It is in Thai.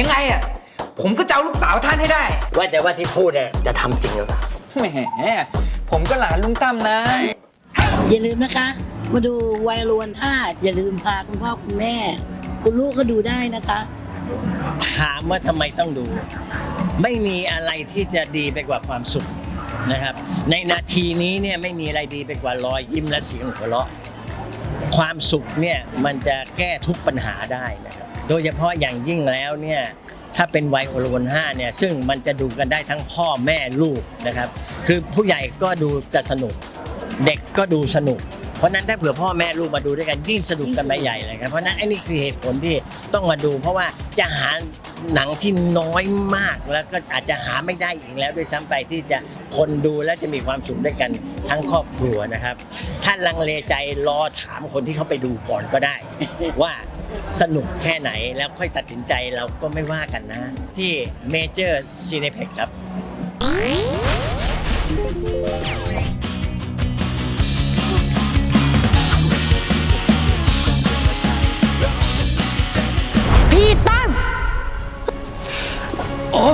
ยังไงอะ ผมก็จะเอาลูกสาวท่านให้ได้ว่าแต่ว่าที่พูดเนี่ยจะทำจริงหรือเปล่า แหมผมก็หลานลุงตั้มนะ อย่าลืมนะคะ มาดูวัยรวนห้าอย่าลืมพาคุณพ่อคุณแม่ คุณลูกก็ดูได้นะคะ ถามว่าทำไมต้องดู ไม่มีอะไรที่จะดีไปกว่าความสุขนะครับ ในนาทีนี้เนี่ยไม่มีอะไรดีไปกว่ารอยยิ้มและเสียงหัวเราะ ความสุขเนี่ยมันจะแก้ทุกปัญหาได้นะครับ โดยเฉพาะอย่างยิ่งแล้วเนี่ยถ้าเป็นไวโอรวนห้าเนี่ยซึ่งมันจะดูกันได้ทั้งพ่อแม่ลูกนะครับ คือผู้ใหญ่ก็ดูจะสนุก เด็กก็ดูสนุก เพราะนั้นถ้าเผื่อพ่อแม่ลูกมาดูด้วยกันยิ่งสนุกกันไปใหญ่เลยครับเพราะฉะนั้นไอ้นี่คือเหตุผลที่ต้องมาดู เพราะว่าจะหาหนังที่น้อยมากแล้วก็อาจจะหาไม่ได้อีกแล้วด้วยซ้ำไปที่จะคนดูแล้วจะมีความสุขด้วยกันทั้งครอบครัวนะครับ ถ้าลังเลใจรอถามคนที่เขาไปดูก่อนก็ได้ ว่า สนุกแค่ไหนแล้วค่อยตัดสินใจเราก็ไม่ว่ากันนะ ที่เมเจอร์ซีเนเพ็กครับ พี่ตั้ม โอ้